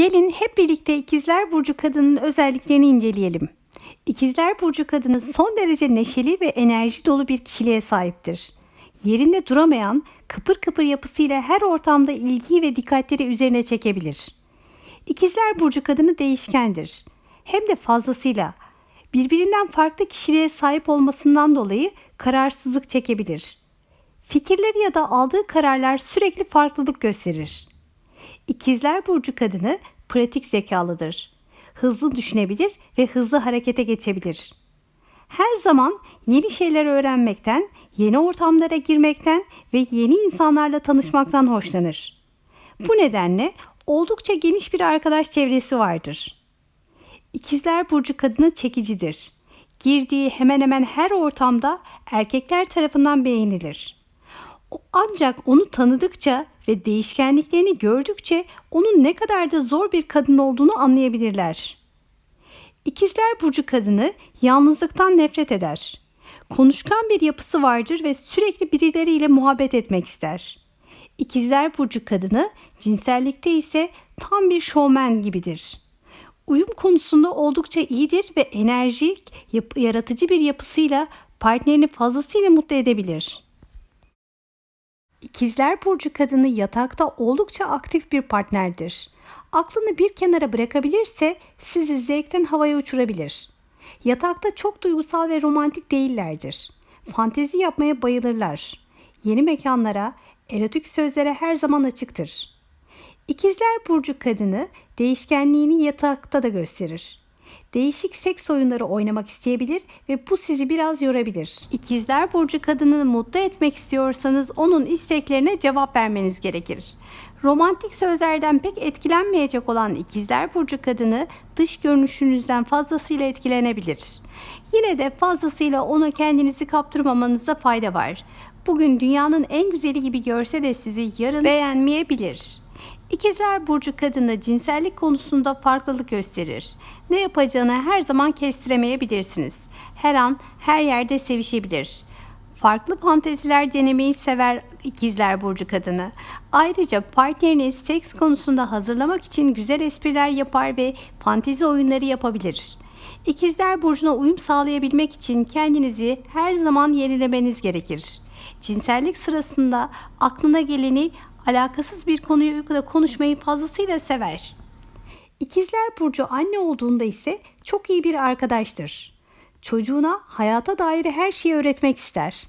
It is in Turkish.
Gelin hep birlikte ikizler burcu kadının özelliklerini inceleyelim. İkizler burcu kadını son derece neşeli ve enerji dolu bir kişiliğe sahiptir. Yerinde duramayan, kıpır kıpır yapısıyla her ortamda ilgiyi ve dikkatleri üzerine çekebilir. İkizler burcu kadını değişkendir. Hem de fazlasıyla. Birbirinden farklı kişiliğe sahip olmasından dolayı kararsızlık çekebilir. Fikirleri ya da aldığı kararlar sürekli farklılık gösterir. İkizler burcu kadını pratik zekalıdır. Hızlı düşünebilir ve hızlı harekete geçebilir. Her zaman yeni şeyler öğrenmekten, yeni ortamlara girmekten ve yeni insanlarla tanışmaktan hoşlanır. Bu nedenle oldukça geniş bir arkadaş çevresi vardır. İkizler burcu kadını çekicidir. Girdiği hemen hemen her ortamda erkekler tarafından beğenilir. Ancak onu tanıdıkça ve değişkenliklerini gördükçe onun ne kadar da zor bir kadın olduğunu anlayabilirler. İkizler burcu kadını yalnızlıktan nefret eder. Konuşkan bir yapısı vardır ve sürekli birileriyle muhabbet etmek ister. İkizler burcu kadını cinsellikte ise tam bir şovmen gibidir. Uyum konusunda oldukça iyidir ve enerjik, yaratıcı bir yapısıyla partnerini fazlasıyla mutlu edebilir. İkizler burcu kadını yatakta oldukça aktif bir partnerdir. Aklını bir kenara bırakabilirse sizi zevkten havaya uçurabilir. Yatakta çok duygusal ve romantik değillerdir. Fantezi yapmaya bayılırlar. Yeni mekanlara, erotik sözlere her zaman açıktır. İkizler burcu kadını değişkenliğini yatakta da gösterir. Değişik seks oyunları oynamak isteyebilir ve bu sizi biraz yorabilir. İkizler burcu kadını mutlu etmek istiyorsanız onun isteklerine cevap vermeniz gerekir. Romantik sözlerden pek etkilenmeyecek olan ikizler burcu kadını dış görünüşünüzden fazlasıyla etkilenebilir. Yine de fazlasıyla ona kendinizi kaptırmamanızda fayda var. Bugün dünyanın en güzeli gibi görse de sizi yarın beğenmeyebilir. İkizler burcu kadını cinsellik konusunda farklılık gösterir. Ne yapacağını her zaman kestiremeyebilirsiniz. Her an her yerde sevişebilir. Farklı fanteziler denemeyi sever ikizler burcu kadını. Ayrıca partnerini seks konusunda hazırlamak için güzel espriler yapar ve fantezi oyunları yapabilir. İkizler burcuna uyum sağlayabilmek için kendinizi her zaman yenilemeniz gerekir. Cinsellik sırasında aklına geleni alakasız bir konuyu da konuşmayı fazlasıyla sever. İkizler burcu anne olduğunda ise çok iyi bir arkadaştır. Çocuğuna hayata dair her şeyi öğretmek ister.